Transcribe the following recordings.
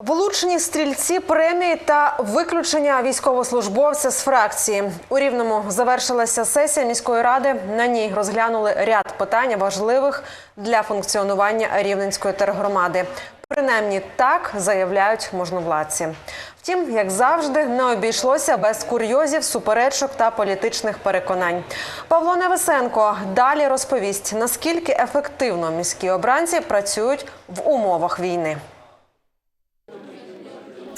Вилучені стрільці премії та виключення військовослужбовця з фракції у рівному завершилася сесія міської ради. На ній розглянули ряд питань важливих для функціонування рівненської тергромади. Принаймні так заявляють можновладці. Втім, як завжди, не обійшлося без курйозів, суперечок та політичних переконань. Павло Невесенко далі розповість, наскільки ефективно міські обранці працюють в умовах війни.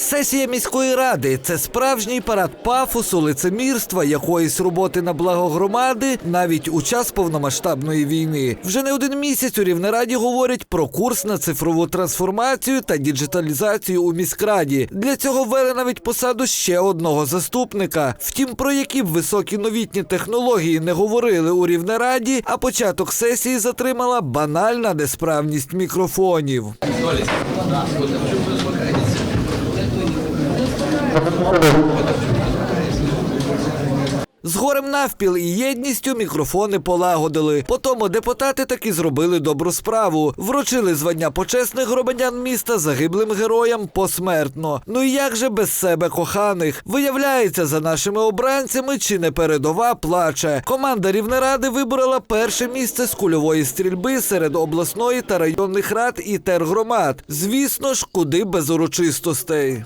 Сесія міської ради це справжній парад пафосу, лицемірства, якоїсь роботи на благо громади, навіть у час повномасштабної війни. Вже не один місяць у Рівнераді говорять про курс на цифрову трансформацію та діджиталізацію у міськраді. Для цього ввели навіть посаду ще одного заступника. Втім, про які б високі новітні технології не говорили у Рівнераді, а початок сесії затримала банальна несправність мікрофонів. З горем навпіл і єдністю мікрофони полагодили. Потому депутати таки зробили добру справу. Вручили звання почесних громадян міста загиблим героям посмертно. Ну і як же без себе коханих? Виявляється, за нашими обранцями чи не передова плаче. Команда Рівнеради виборола перше місце з кульової стрільби серед обласної та районних рад і тергромад. Звісно ж, куди без урочистостей.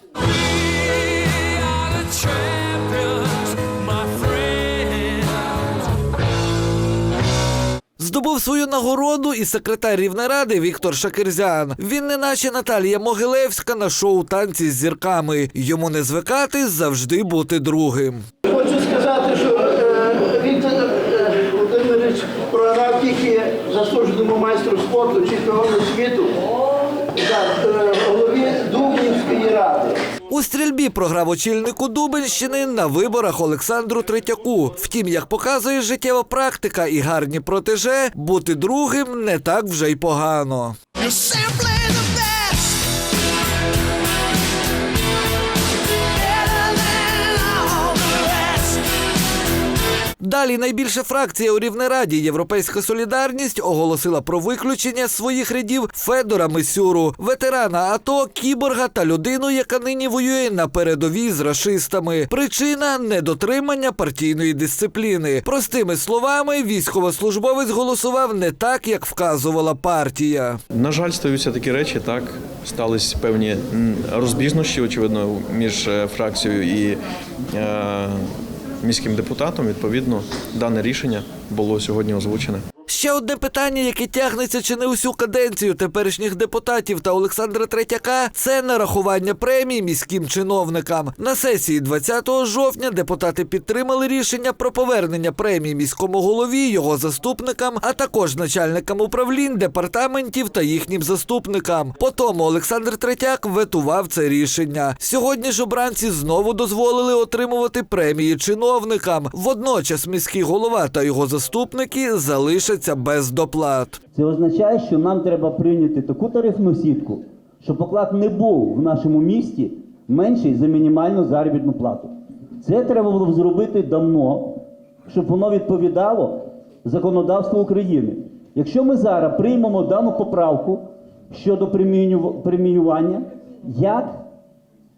Здобув свою нагороду і секретар Рівнеради Віктор Шакирзян. Він не наче Наталія Могилевська на шоу танці з зірками. Йому не звикати завжди бути другим. Хочу сказати, що е, Віктор е, Володимирович програв тільки заслуженому майстру спорту чемпіону світу так, е, голові Дубнівської ради. У стрільбі програв очільнику Дубенщини на виборах Олександру Третяку. Втім, як показує життєва практика і гарні протеже, бути другим не так вже й погано. Далі найбільша фракція у Рівнераді Європейська Солідарність оголосила про виключення своїх рядів Федора Мисюру, ветерана АТО, кіборга та людину, яка нині воює на передовій з рашистами. Причина недотримання партійної дисципліни. Простими словами, військовослужбовець голосував не так, як вказувала партія. На жаль, стаються такі речі. Так стались певні розбіжності, очевидно, між е, фракцією і е, міським депутатом. Відповідно, дане рішення було сьогодні озвучене. Ще одне питання, яке тягнеться чи не усю каденцію теперішніх депутатів та Олександра Третяка, це нарахування премій міським чиновникам. На сесії 20 жовтня депутати підтримали рішення про повернення премій міському голові, його заступникам, а також начальникам управлінь, департаментів та їхнім заступникам. Потому Олександр Третяк ветував це рішення. Сьогодні ж обранці знову дозволили отримувати премії чиновникам. Водночас міський голова та його заступники залишаться без доплат. Це означає, що нам треба прийняти таку тарифну сітку, щоб оклад не був в нашому місті менший за мінімальну заробітну плату. Це треба було б зробити давно, щоб воно відповідало законодавству України. Якщо ми зараз приймемо дану поправку щодо преміювання, як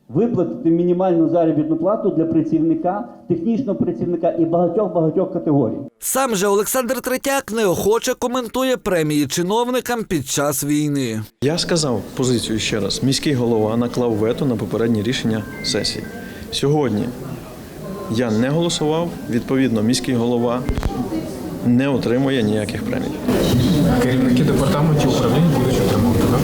виплатити мінімальну заробітну плату для працівника, технічного працівника і багатьох-багатьох категорій. Сам же Олександр Третяк неохоче коментує премії чиновникам під час війни. Я сказав позицію ще раз: міський голова наклав вето на попереднє рішення сесії. Сьогодні я не голосував. Відповідно, міський голова не отримує ніяких премій. Керівники департаментів управління будуть отримувати, так?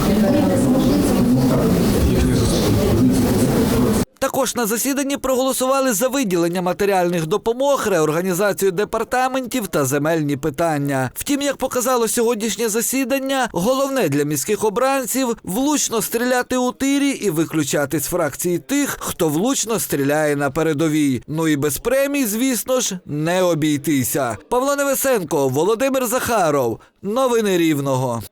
Також на засіданні проголосували за виділення матеріальних допомог, реорганізацію департаментів та земельні питання. Втім, як показало сьогоднішнє засідання, головне для міських обранців влучно стріляти у тирі і виключати з фракції тих, хто влучно стріляє на передовій. Ну і без премій, звісно ж, не обійтися. Павло Невесенко, Володимир Захаров. Новини Рівного.